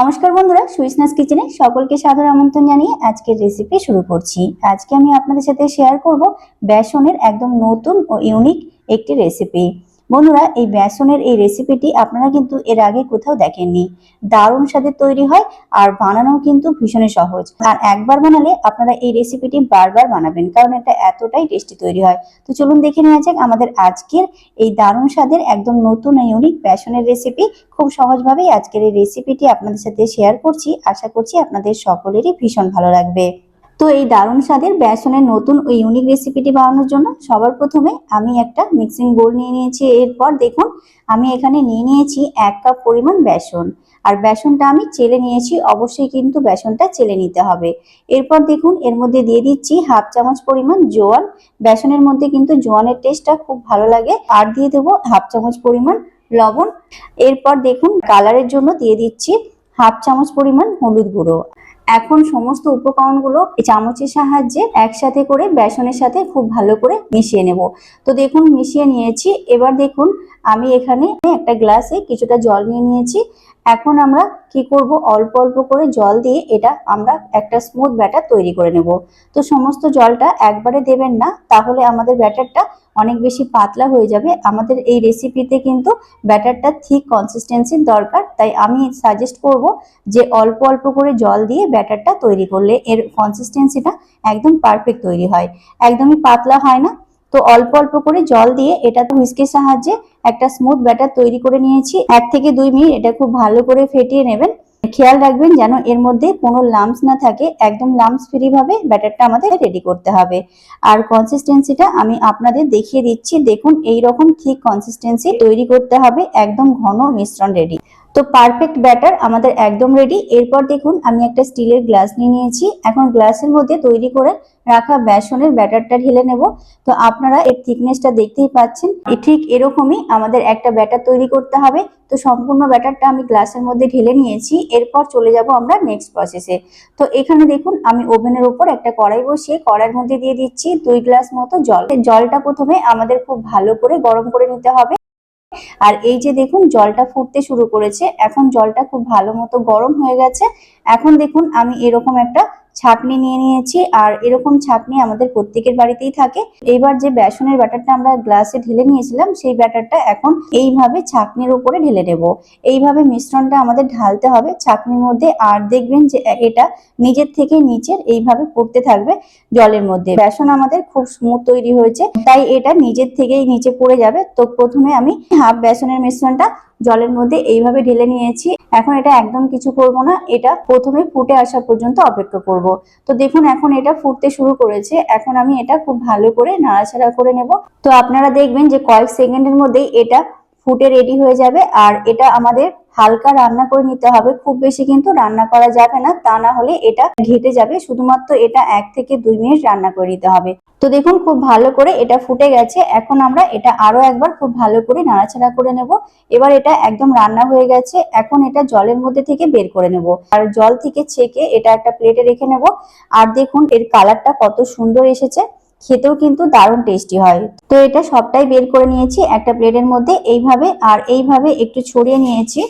নমস্কার বন্ধুরা, সুইসনাস কিচেনে সকলকে সাদর আমন্ত্রণ জানিয়ে আজকের রেসিপি শুরু করছি। আজকে আমি আপনাদের সাথে শেয়ার করব বেসনের একদম নতুন ও ইউনিক একটি রেসিপি বন্ধুরা, এই বেসনের এই রেসিপিটি আপনারা কিন্তু এর আগে কোথাও দেখেননি। দারুণ স্বাদের তৈরি হয় আর বানানো কিন্তু ভীষণই সহজ। আর একবার বানালে আপনারা এই রেসিপিটি বারবার বানাবেন, কারণ এটা এতটাই টেস্টি তৈরি হয়। তো চলুন দেখে নেওয়া যাক আমাদের আজকের এই দারুণ স্বাদের একদম নতুন ইউনিক বেসনের রেসিপি খুব সহজভাবেই আজকের এই রেসিপিটি আপনাদের সাথে শেয়ার করছি। আশা করছি আপনাদের সকলেরই ভীষণ ভালো লাগবে। তো এই দারুণ স্বাদের বেসনের নতুন ওই ইউনিক রেসিপিটি বানানোর জন্য সবার প্রথমে আমি একটা মিক্সিং বোল নিয়ে নিয়েছি। এরপর দেখুন, আমি এখানে নিয়ে নিয়েছি এক কাপ পরিমাণ বেসন। আর বেসনটা আমি চেলে নিয়েছি, অবশ্যই কিন্তু বেসনটা চেলে নিতে হবে। এরপর দেখুন, এর মধ্যে দিয়ে দিচ্ছি হাফ চামচ পরিমাণ জোয়ান। বেসনের মধ্যে কিন্তু জোয়ানের টেস্টটা খুব ভালো লাগে। আর দিয়ে দেবো হাফ চামচ পরিমাণ লবণ। এরপর দেখুন কালারের জন্য দিয়ে দিচ্ছি হাফ চামচ পরিমাণ হলুদ গুঁড়ো। এখন সমস্ত উপকরণগুলো চামচের সাহায্যে একসাথে করে বেসনের সাথে খুব ভালো করে মিশিয়ে নেব। তো দেখুন, মিশিয়ে নিয়েছি। এবার দেখুন, আমি এখানে একটা গ্লাসে কিছুটা জল নিয়ে নিয়েছি। এখন আমরা কি করব? অল্প অল্প করে জল দিয়ে এটা আমরা একটা স্মুথ ব্যাটার তৈরি করে নেব। তো সমস্ত জলটা একবারে দেবেন না, তাহলে আমাদের ব্যাটারটা অনেক বেশি পাতলা হয়ে যাবে। আমাদের এই রেসিপিতে কিন্তু ব্যাটারটা ঠিক কনসিস্টেন্সির দরকার। তাই আমি সাজেস্ট করব যে অল্প অল্প করে জল দিয়ে ব্যাটারটা তৈরি করলে এর কনসিস্টেন্সিটা একদম পারফেক্ট তৈরি হয়। একদমই পাতলা হয় না তো অল্প অল্প করে জল দিয়ে এটা তো হুইস্কের সাহায্যে একটা স্মুথ ব্যাটার তৈরি করে নিয়েছি। এক থেকে দুই মিনিট এটা খুব ভালো করে ফেটিয়ে নেবেন। খেয়াল রাখবেন যেন এর মধ্যে কোনো লাম্পস না থাকে, একদম লাম্পস ফ্রি ভাবে ব্যাটারটা আমাদের রেডি করতে হবে। আর কনসিস্টেন্সিটা আমি আপনাদের দেখিয়ে দিচ্ছি। দেখুন এই রকম ঠিক কনসিস্টেন্সি তৈরি করতে হবে, একদম ঘন মিশ্রণ রেডি তো পারফেক্ট ব্যাটার আমাদের একদম রেডি এরপর দেখুন, আমি একটা স্টিলের গ্লাস নিয়ে নিয়েছি। এখন গ্লাসের মধ্যে তৈরি করে রাখা বেসনের ব্যাটারটা ঢেলে নেব। তো আপনারা এর থিকনেসটা দেখতেই পাচ্ছেন। ঠিক এরকমই আমাদের একটা ব্যাটার তৈরি করতে হবে। তো সম্পূর্ণ ব্যাটারটা আমি গ্লাসের মধ্যে ঢেলে নিয়েছি। এরপর চলে যাব আমরা নেক্সট প্রসেসে তো এখানে দেখুন, আমি ওভেনের উপর একটা কড়াই বসিয়ে কড়াইয়ের মধ্যে দিয়ে দিচ্ছি দুই গ্লাস মতো জল। জলটা প্রথমে আমাদের খুব ভালো করে গরম করে নিতে হবে। আর এই যে দেখুন, জলটা ফুটতে শুরু করেছে। এখন জলটা খুব ভালো মতো গরম হয়ে গেছে। এখন দেখুন, আমি এরকম একটা ছাকনি নিয়ে নিয়েছি আর এরকম ছাকনি আমাদের প্রত্যেকের বাড়িতেই থাকে। এইবার যে বেসনের ব্যাটারটা আমরা গ্লাসে ঢেলে নিয়েছিলাম, সেই ব্যাটারটা এখন এইভাবে ছাকনির উপরে ঢেলে দেবো। এইভাবে মিশ্রণটা আমাদের ঢালতে হবে। ছাকনির মধ্যে আর দেখবেন যে এটা নিজের থেকে নিচের এইভাবে পড়তে থাকবে জলের মধ্যে। বেসন আমাদের খুব স্মুথ তৈরি হয়েছে, তাই এটা নিজের থেকেই নিচে পড়ে যাবে। তো প্রথমে আমি হাফ বেসনের মিশ্রণটা জলের মধ্যে এইভাবে ঢেলে নিয়েছি। এখন এটা একদম কিছু করব না, এটা প্রথমে ফুটে আসা পর্যন্ত অপেক্ষা করব। তো দেখুন, এখন এটা ফুটতে শুরু করেছে। এখন আমি এটা খুব ভালো করে নাড়াচাড়া করে নেব। তো আপনারা দেখবেন যে কয়েক সেকেন্ডের মধ্যেই এটা ফুটে রেডি হয়ে যাবে। আর এটা আমাদের হালকা রান্না করে নিতে হবে। খুব বেশি কিন্তু রান্না করা যাবে না, তা না হলে এটা ঘেটে যাবে। শুধুমাত্র এটা এক থেকে দুই মিনিট রান্না করে নিতে হবে। তো দেখুন, খুব ভালো করে এটা ফুটে গেছে। এখন আমরা এটা আরও একবার খুব ভালো করে নাড়াচাড়া করে নেব। এবার এটা একদম রান্না হয়ে গেছে। এখন এটা জলের মধ্যে থেকে বের করে নেব। আর জল থেকে ছেঁকে এটা একটা প্লেটে রেখে নেব। আর দেখুন, এর কালারটা কত সুন্দর এসেছে। খেতেও কিন্তু দারুণ টেস্টি হয়। তো এটা সবটাই বের করে নিয়েছি একটা প্লেটের মধ্যে এইভাবে আর এইভাবে একটু ছড়িয়ে নিয়েছি।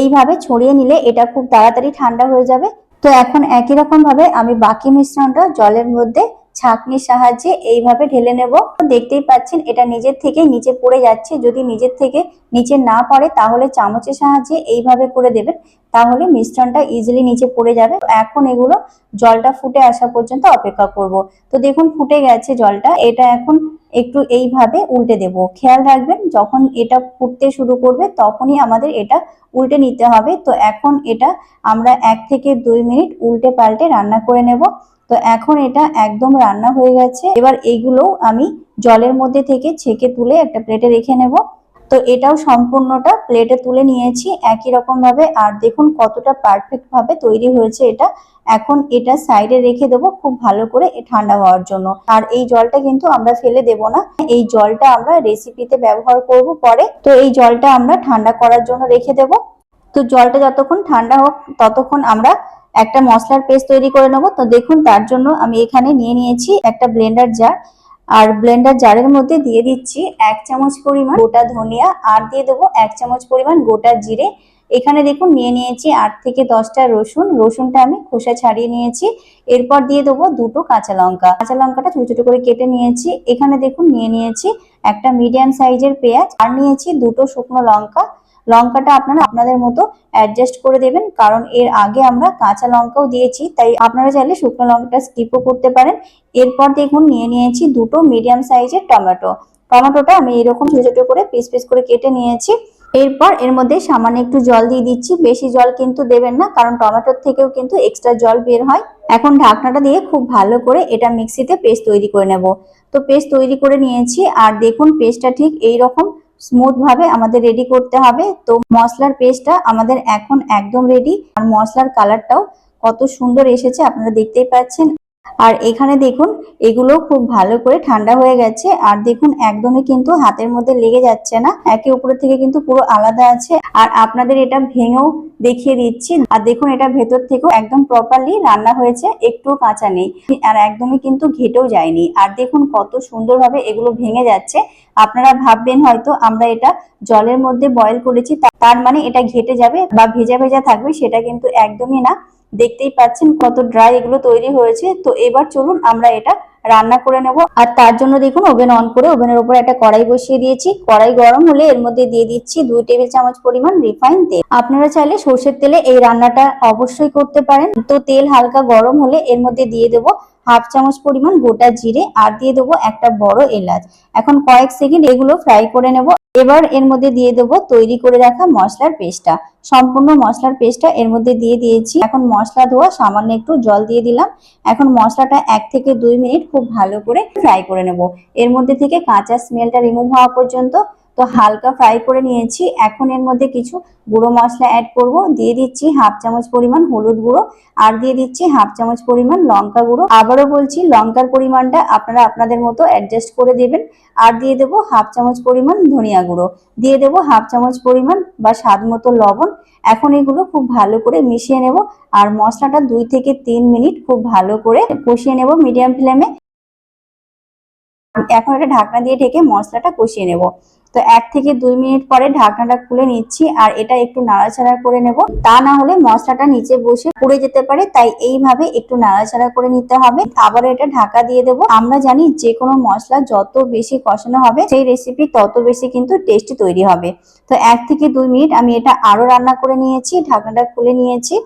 এইভাবে ছড়িয়ে নিলে এটা খুব তাড়াতাড়ি ঠান্ডা হয়ে যাবে। তো এখন একই রকম ভাবে আমি বাকি মিশ্রণটা জলের মধ্যে ছাঁকনির সাহায্যে এইভাবে ঢেলে নেব। দেখতেই পাচ্ছেন, এটা নিজের থেকে নিচে পড়ে যাচ্ছে। যদি নিজের থেকে নিচে না পড়ে, তাহলে চামচের সাহায্যে এইভাবে করে দেবেন। তাহলে মিশ্রণটা ইজিলি নিচে পড়ে যাবে। এখন এগুলো জলটা ফুটে আসা পর্যন্ত অপেক্ষা করব। তো দেখুন, ফুটে গেছে জলটা। এটা এখন একটু এইভাবে উল্টে দেব। খেয়াল রাখবেন, যখন এটা ফুটতে শুরু করবে, তখনই আমাদের এটা উল্টে নিতে হবে। তো এখন এটা আমরা এক থেকে দুই মিনিট উল্টে পাল্টে রান্না করে নেব। তো এখন এটা একদম রান্না হয়ে গেছে। এবার এইগুলোও আমি জলের মধ্যে থেকে ছেঁকে তুলে একটা প্লেটে রেখে নেব। তো এটাও সম্পূর্ণটা প্লেটে তুলে নিয়েছি একই রকম ভাবে। আর দেখুন কতটা পারফেক্ট ভাবে তৈরি হয়েছে এটা। এখন এটা সাইডে রেখে দেবো খুব ভালো করে ঠান্ডা হওয়ার জন্য। আর এই জলটা কিন্তু আমরা ফেলে দেব না। এই জলটা আমরা রেসিপিতে ব্যবহার করব পরে। তো এই জলটা আমরা ঠান্ডা করার জন্য রেখে দেব। তো জলটা যতক্ষণ ঠান্ডা হোক, ততক্ষণ আমরা একটা মশলার পেস্ট তৈরি করে নেব। তো দেখুন, তার জন্য আমি এখানে নিয়ে নিয়েছি একটা ব্লেন্ডার জার আর ব্লেন্ডার জারের মধ্যে দিয়ে দিচ্ছি এক চামচ পরিমাণ গোটা ধনিয়া, আর দিয়ে দেবো এক চামচ পরিমাণ গোটা জিরে। এখানে দেখুন, নিয়ে নিয়েছি আট থেকে দশটা রসুন। রসুনটা আমি খোসা ছাড়িয়ে নিয়েছি। এরপর দিয়ে দেবো দুটো কাঁচা লঙ্কা। কাঁচা লঙ্কাটা ছোট ছোট করে কেটে নিয়েছি। এখানে দেখুন, নিয়ে নিয়েছি একটা মিডিয়াম সাইজের পেঁয়াজ। আর নিয়েছি দুটো শুকনো লঙ্কা। লঙ্কাটা আপনারা আপনাদের মতো অ্যাডজাস্ট করে দেবেন, কারণ এর আগে আমরা কাঁচা লঙ্কাও দিয়েছি, তাই আপনারা চাইলে শুকনো লঙ্কাটা স্কিপও করতে পারেন। এরপর দেখুন নিয়ে নিয়েছি দুটো মিডিয়াম সাইজের টমেটো। টমেটোটা আমি এরকম ছোটো ছোটো করে পিস পিস করে কেটে নিয়েছি। এরপর এর মধ্যে সামান্য একটু জল দিয়ে দিচ্ছি, বেশি জল কিন্তু দেবেন না, কারণ টমেটোর থেকেও কিন্তু এক্সট্রা জল বের হয়। এখন ঢাকনাটা দিয়ে খুব ভালো করে এটা মিক্সিতে পেস্ট তৈরি করে নেব। তো পেস্ট তৈরি করে নিয়েছি, আর দেখুন পেস্টটা ঠিক এই রকম স্মুথ ভাবে আমাদের রেডি করতে হবে। তো মশলার পেস্টটা আমাদের এখন একদম রেডি আর মশলার কালারটাও কত সুন্দর এসেছে, আপনারা দেখতেই পাচ্ছেন। আর এখানে দেখুন, এগুলো খুব ভালো করে ঠান্ডা হয়ে গেছে। আর দেখুন, একদমই কিন্তু হাতের মধ্যে লেগে যাচ্ছে না। একে উপরের থেকে কিন্তু পুরো আলাদা আছে। আর আপনাদের এটা ভেঙেও দেখিয়ে দিচ্ছি। আর দেখুন, এটা ভেতর থেকেও একদম প্রপারলি রান্না হয়েছে একটু কাঁচা নেই। আর একদমই কিন্তু ঘেটেও যায়নি। আর দেখুন, কত সুন্দরভাবে এগুলো ভেঙে যাচ্ছে। আপনারা ভাববেন হয়তো, আমরা এটা জলের মধ্যে বয়েল করেছি তার মানে এটা ঘেটে যাবে বা ভেজা ভেজা থাকবে, সেটা কিন্তু একদমই না। দেখতেই পাচ্ছেন কত ড্রাই এগুলো তৈরি হয়েছে। তো এবার চলুন, আমরা এটা রান্না করে নেব। আর তার জন্য দেখুন, ওভেন অন করে ওভেনের উপর একটা কড়াই বসিয়ে দিয়েছি। কড়াই গরম হলে এর মধ্যে দিয়ে দিচ্ছি দুই টেবিল চামচ পরিমাণ রিফাইন তেল। আপনারা চাইলে সর্ষের তেলে এই রান্নাটা অবশ্যই করতে পারেন। তো তেল হালকা গরম হলে এর মধ্যে দিয়ে দেবো হাফ চামচ পরিমাণ গোটা জিরে আর দিয়ে দেবো একটা বড় এলাচ। এখন কয়েক সেকেন্ড এগুলো ফ্রাই করে নেব। এবার এর মধ্যে দিয়ে দেবো তৈরি করে রাখা মশলার পেস্টটা। সম্পূর্ণ মশলার পেস্টটা এর মধ্যে দিয়ে দিয়েছি। এখন মশলা ধোয়া, সামান্য একটু জল দিয়ে দিলাম। এখন মশলাটা এক থেকে দুই মিনিট খুব ভালো করে ফ্রাই করে নেব। এর মধ্যে থেকে কাঁচা স্মেলটা রিমুভ হওয়া পর্যন্ত তো হালকা ফ্রাই করে নিয়েছি। এখন এর মধ্যে কিছু গুঁড়ো মশলা অ্যাড করব। দিয়ে দিচ্ছি হাফ চামচ পরিমাণ হলুদ গুঁড়ো আর দিয়ে দিচ্ছি হাফ চামচ পরিমাণ লঙ্কা গুঁড়ো। আবারও বলছি, লঙ্কার পরিমাণটা আপনারা আপনাদের মতো অ্যাডজাস্ট করে দেবেন। আর দিয়ে দেবো হাফ চামচ পরিমাণ ধনিয়া গুঁড়ো। দিয়ে দেবো হাফ চামচ পরিমাণ বা স্বাদ মতো লবণ। এখন এগুলো খুব ভালো করে মিশিয়ে নেব। আর মশলাটা দুই থেকে তিন মিনিট খুব ভালো করে কষিয়ে নেব মিডিয়াম ফ্লেমে এখন এটা ঢাকনা দিয়ে ঢেকে মশলাটা কষিয়ে নেব। তো এক থেকে দুই মিনিট পরে ঢাকনাটা খুলে নিচ্ছি আর এটা একটু নাড়াচাড়া করে নেব। তা না হলে মশলাটা নিচে বসে পুড়ে যেতে পারে, তাই এইভাবে একটু নাড়াচাড়া করে নিতে হবে। আবার এটা ঢাকা দিয়ে দেব। আমরা জানি যে কোনো মশলা যত বেশি কষানো হবে, সেই রেসিপি তত বেশি কিন্তু টেস্টি তৈরি হবে। তো এক থেকে দুই মিনিট আমি এটা আরও রান্না করে নিয়েছি, ঢাকনাটা খুলে নিয়েছি।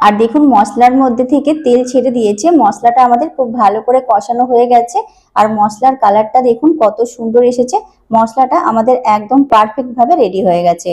আর দেখুন, মশলার মধ্যে থেকে তেল ছেড়ে দিয়েছে। মশলাটা আমাদের খুব ভালো করে কষানো হয়ে গেছে। আর মশলার কালারটা দেখুন কত সুন্দর এসেছে। মশলাটা আমাদের একদম পারফেক্টভাবে রেডি হয়ে গেছে।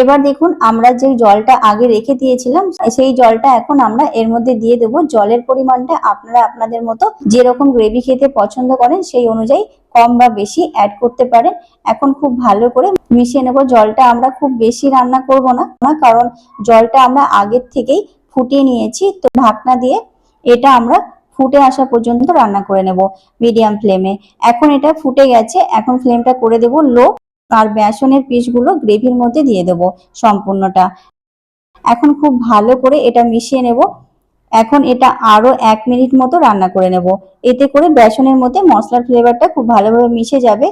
এবার দেখুন, আমরা যে জলটা আগে রেখে দিয়েছিলাম, সেই জলটা এখন আমরা এর মধ্যে দিয়ে দেবো। জলের পরিমাণটা আপনারা আপনাদের মতো যেরকম গ্রেভি খেতে পছন্দ করেন, সেই অনুযায়ী কম বা বেশি অ্যাড করতে পারেন। এখন খুব ভালো করে মিশিয়ে নেব। জলটা আমরা খুব বেশি রান্না করব না, কারণ জলটা আমরা আগের থেকেই ফুটিয়ে নিয়েছি। তো ঢাকনা দিয়ে এটা আমরা ফুটে আসা পর্যন্ত রান্না করে নেব মিডিয়াম ফ্লেমে। এখন এটা ফুটে গেছে, এখন ফ্লেমটা করে দেব লো আর বেসনের পিসগুলো গ্রেভির মধ্যে দিয়ে দেব সম্পূর্ণটা। এখন খুব ভালো করে এটা মিশিয়ে নেব। এখন এটা আরও এক মিনিট মতো রান্না করে নেব। এতে করে বেসনের মধ্যে মশলার ফ্লেভারটা খুব ভালোভাবে মিশে যাবে।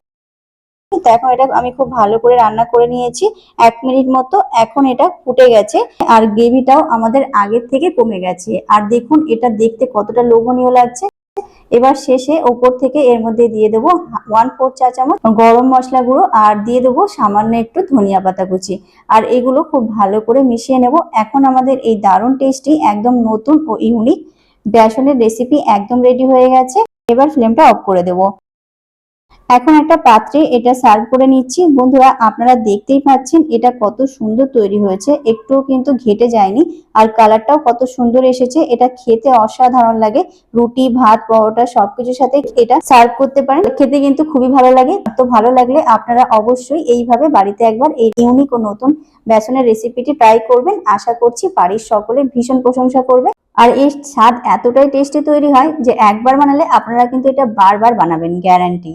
তো এখন এটা আমি খুব ভালো করে রান্না করে নিয়েছি। এক মিনিট মতো এখন এটা ফুটে গেছে আর গ্রেভিটাও আমাদের আগের থেকে কমে গেছে। আর দেখুন, এটা দেখতে কতটা লোভনীয় লাগছে। এবার শেষে ওপর থেকে এর মধ্যে দিয়ে দেবো ওয়ান ফোর চা চামচ গরম মশলা গুঁড়ো আর দিয়ে দেবো সামান্য একটু ধনিয়া পাতা কুচি। আর এগুলো খুব ভালো করে মিশিয়ে নেব। এখন আমাদের এই দারুণ টেস্টি একদম নতুন ও ইউনিক বেসনের রেসিপি একদম রেডি হয়ে গেছে। এবার ফ্লেমটা অফ করে দেবো। এখন একটা পাত্রে এটা সার্ভ করে নিচ্ছি। বন্ধুরা, আপনারা দেখতেই পাচ্ছেন এটা কত সুন্দর তৈরি হয়েছে। একটুও কিন্তু ঘেটে যায়নি আর কালারটাও কত সুন্দর এসেছে। এটা খেতে অসাধারণ লাগে। রুটি, ভাত, পরোটা সবকিছুর সাথে এটা সার্ভ করতে পারেন। খেতে কিন্তু খুবই ভালো লাগে। তো ভালো লাগলে আপনারা অবশ্যই এইভাবে বাড়িতে একবার এই ইউনিক ও নতুন বেসনের রেসিপিটি ট্রাই করবেন। আশা করছি বাড়ির সকলে ভীষণ প্রশংসা করবে। আর এর স্বাদ এতটাই টেস্টি তৈরি হয় যে একবার বানালে আপনারা কিন্তু এটা বারবার বানাবেন গ্যারান্টি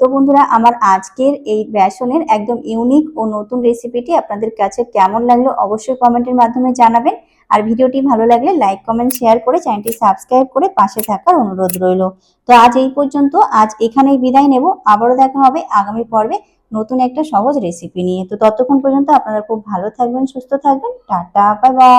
তো বন্ধুরা, আমার আজকের এই বেসনের একদম ইউনিক ও নতুন রেসিপিটি আপনাদের কাছে কেমন লাগল অবশ্যই কমেন্টের মাধ্যমে জানাবেন। আর ভিডিওটি ভালো লাগলে লাইক কমেন্ট শেয়ার করে চ্যানেলটি সাবস্ক্রাইব করে পাশে থাকার অনুরোধ রইল। তো আজ এই পর্যন্ত, আজ এখানেই বিদায় নেব। আবারও দেখা হবে আগামী পর্বে নতুন একটা সহজ রেসিপি নিয়ে। তো ততক্ষণ পর্যন্ত আপনারা খুব ভালো থাকবেন, সুস্থ থাকবেন। Tata bye bye